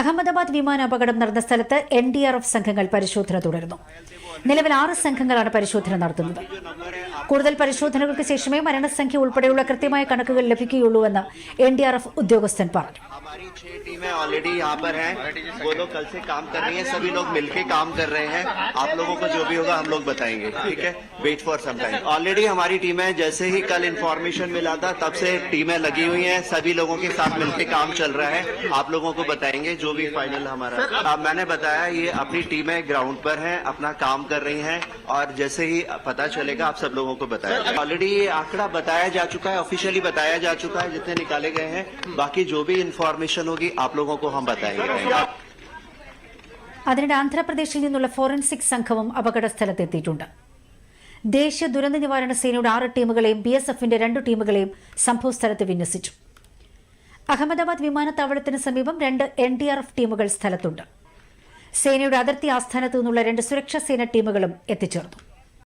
അഹമ്മദാബാദ് വിമാന അപകടം നടന്ന സ്ഥലത്ത് എൻ ഡി ആർ എഫ് സംഘങ്ങൾ പരിശോധന തുടരുന്നു. നിലവിൽ ആറ് സംഘങ്ങളാണ് പരിശോധന നടത്തുന്നത്. കൂടുതൽ പരിശോധനകൾക്ക് ശേഷമേ മരണസംഖ്യ ഉൾപ്പെടെയുള്ള കൃത്യമായ കണക്കുകൾ ലഭിക്കുകയുള്ളൂവെന്ന് എൻ ഡി ആർ എഫ് ഉദ്യോഗസ്ഥൻ പറഞ്ഞു हमारी छह टीमें ऑलरेडी यहाँ पर हैं वो लोग कल से काम कर रही हैं सभी लोग मिलके काम कर रहे हैं आप लोगों को जो भी होगा हम लोग बताएंगे ठीक है wait for some time already हमारी टीमें जैसे ही कल इन्फॉर्मेशन मिला था तब से टीमें लगी हुई हैं सभी लोगों के साथ मिलके काम चल रहा है आप लोगों को बताएंगे जो भी फाइनल हमारा अब मैंने बताया ये अपनी टीमें ग्राउंड पर हैं अपना काम कर रही हैं और जैसे ही पता चलेगा आप सब लोगों को बताया ऑलरेडी ये आंकड़ा बताया जा चुका है ऑफिशियली बताया जा चुका है जितने निकाले गए हैं बाकी जो भी इन्फॉर्मेशन होगी आप लोगों को हम बताएंगे അതിനിടെ ആന്ധ്രാപ്രദേശിൽ നിന്നുള്ള ഫോറൻസിക് സംഘവും അപകട സ്ഥലത്തെത്തിയിട്ടുണ്ട് ദേശീയ ദുരന്ത നിവാരണ സേനയുടെ ആറ് ടീമുകളെയും ബി എസ് എഫിന്റെ രണ്ട് ടീമുകളെയും സംഭവസ്ഥലത്ത് വിന്യസിച്ചു അഹമ്മദാബാദ് വിമാനത്താവളത്തിന് സമീപം രണ്ട് എൻ ഡി ആർ എഫ് ടീമുകൾ സ്ഥലത്തുണ്ട് സേനയുടെ അതിർത്തി ആസ്ഥാനത്തു നിന്നുള്ള രണ്ട് സുരക്ഷാ സേന ടീമുകളും എത്തിച്ചേർന്നു